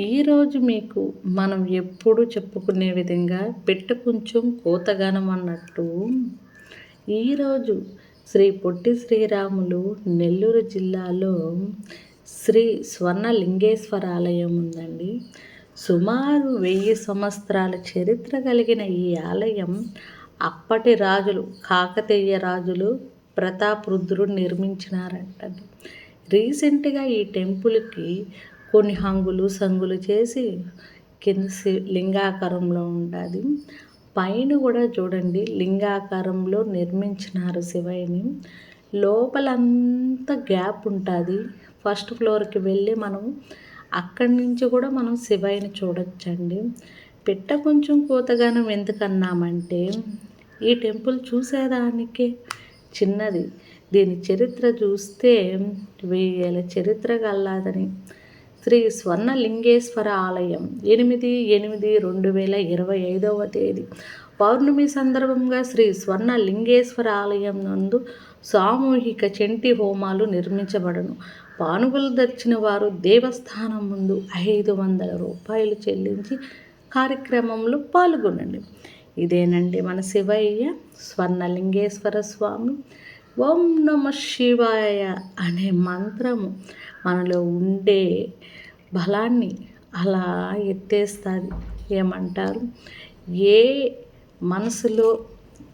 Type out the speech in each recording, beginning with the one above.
ఈరోజు మీకు మనం ఎప్పుడు చెప్పుకునే విధంగా పెట్ట కొంచెం కోతగానం అన్నట్టు. ఈరోజు శ్రీ పొట్టి శ్రీరాములు నెల్లూరు జిల్లాలో శ్రీ స్వర్ణలింగేశ్వర ఆలయం ఉందండి. సుమారు వెయ్యి సంవత్సరాల చరిత్ర కలిగిన ఈ ఆలయం అప్పటి రాజులు కాకతీయ రాజులు ప్రతాపరుద్రుడు నిర్మించినారంట రీసెంట్గా ఈ టెంపుల్కి కొన్ని హంగులు సంగులు చేసి కింద లింగాకారంలో ఉంటుంది పైన కూడా చూడండి లింగాకారంలో నిర్మించినారు శివయ్యని. లోపలంతా గ్యాప్ ఉంటుంది. ఫస్ట్ ఫ్లోర్కి వెళ్ళి మనం అక్కడి నుంచి కూడా మనం శివయ్యని చూడొచ్చండి. పెట్ట కొంచెం కోతగానం ఎందుకన్నామంటే ఈ టెంపుల్ చూసేదానికే చిన్నది. దీని చరిత్ర చూస్తే వేల చరిత్ర కల్లాదని శ్రీ స్వర్ణలింగేశ్వర ఆలయం ఎనిమిది ఎనిమిది రెండు వేల ఇరవై ఐదవ తేదీ. పౌర్ణమి సందర్భంగా శ్రీ స్వర్ణలింగేశ్వర ఆలయం నందు సామూహిక చంటి హోమాలు నిర్మించబడను. పానుగులు దర్చిన వారు దేవస్థానం ముందు ఐదు వందల రూపాయలు చెల్లించి కార్యక్రమంలో పాల్గొనండి. ఇదేనండి మన శివయ్య స్వర్ణలింగేశ్వర స్వామి. ఓం నమ శివాయ అనే మంత్రము మనలో ఉండే బలాన్ని అలా ఎత్తేస్తుంది. ఏమంటారు? ఏ మనసులో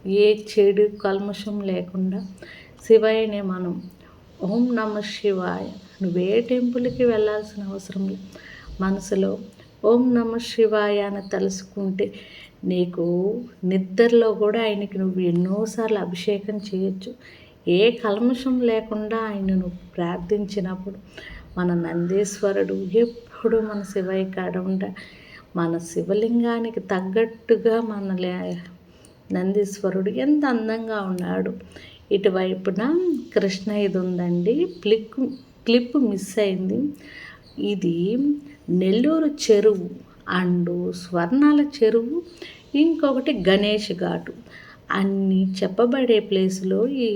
ఏ చెడు కల్మషం లేకుండా శివాయనే మనం ఓం నమ శివాయ. నువ్వే టెంపుల్కి వెళ్ళాల్సిన అవసరం లేదు. మనసులో ఓం నమ శివాయ అని తలుసుకుంటే నీకు నిద్రలో కూడా ఆయనకి నువ్వు ఎన్నోసార్లు అభిషేకం చేయొచ్చు. ఏ కల్మషం లేకుండా ఆయనను ప్రార్థించినప్పుడు మన నందీశ్వరుడు ఎప్పుడు మన శివయ్య కాడ ఉండ మన శివలింగానికి తగ్గట్టుగా మన నందీశ్వరుడు ఎంత అందంగా ఉన్నాడు. ఇటువైపున కృష్ణ ఇది ఉందండి. క్లిక్ క్లిప్ మిస్ అయింది. ఇది నెల్లూరు చెరువు అండ్ స్వర్ణాల చెరువు ఇంకొకటి గణేష్ ఘాటు. అన్నీ చెప్పబడే ప్లేస్లో ఈ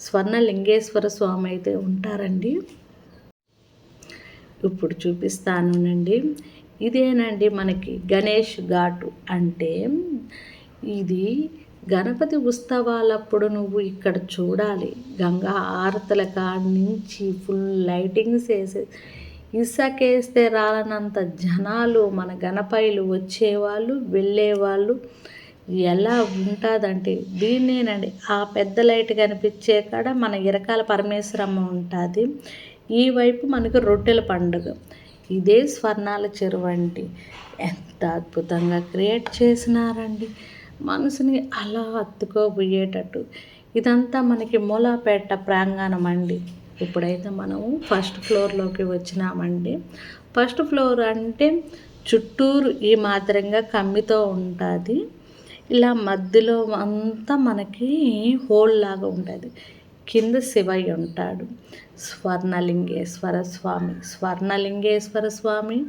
స్వర్ణలింగేశ్వర స్వామి అయితే ఉంటారండి. ఇప్పుడు చూపిస్తానునండి. ఇదేనండి మనకి గణేష్ ఘాటు అంటే ఇది గణపతి ఉత్సవాలప్పుడు నువ్వు ఇక్కడ చూడాలి. గంగా ఆరతల కాడ నుంచి ఫుల్ లైటింగ్స్ వేసే ఇసకేస్తే రాలనంత జనాలు మన గణపైలు వచ్చేవాళ్ళు వెళ్ళేవాళ్ళు. ఎలా ఉంటుందంటే దీన్నేనండి ఆ పెద్ద లైట్ కనిపించే కాడ మన ఇరకాల పరమేశ్వరమ్మ ఉంటుంది. ఈ వైపు మనకు రొట్టెల పండుగ. ఇదే స్వర్ణాల చెరువు అండి ఎంత అద్భుతంగా క్రియేట్ చేసినారండి. మనసుని అలా అత్తుకోబోయేటట్టు ఇదంతా మనకి మూలాపేట ప్రాంగణం అండి. ఇప్పుడైతే మనము ఫస్ట్ ఫ్లోర్లోకి వచ్చినామండి ఫస్ట్ ఫ్లోర్ అంటే చుట్టూరు ఈ మాత్రంగా కమ్మితో ఉంటుంది. ఇలా మధ్యలో అంతా మనకి హోల్ లాగా ఉంటుంది. కింద శివయ్య ఉంటాడు. స్వర్ణలింగేశ్వర స్వామి స్వర్ణలింగేశ్వర స్వామి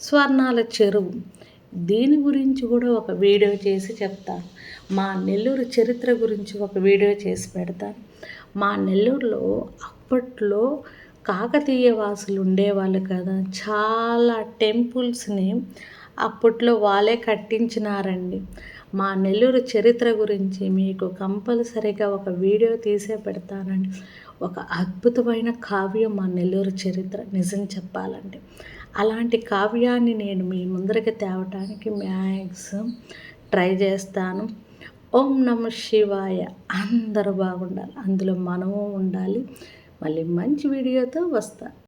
స్వర్ణాల చెరువు. దీని గురించి కూడా ఒక వీడియో చేసి చెప్తాను మా నెల్లూరు చరిత్ర గురించి ఒక వీడియో చేసి పెడతాను మా నెల్లూరులో అప్పట్లో కాకతీయ వాసులు ఉండేవాళ్ళు కదా. చాలా టెంపుల్స్ని అప్పట్లో వాళ్ళే కట్టించినారండి. మా నెల్లూరు చరిత్ర గురించి మీకు కంపల్సరీగా ఒక వీడియో తీసే పెడతానండి. ఒక అద్భుతమైన కావ్యం మా నెల్లూరు చరిత్ర నిజం చెప్పాలంటే. అలాంటి కావ్యాన్ని నేను మీ ముందరికి తేవటానికి మ్యాక్సిమం ట్రై చేస్తాను. ఓం నమ శివాయ. అందరూ బాగుండాలి. అందులో మనము ఉండాలి. మళ్ళీ మంచి వీడియోతో వస్తాను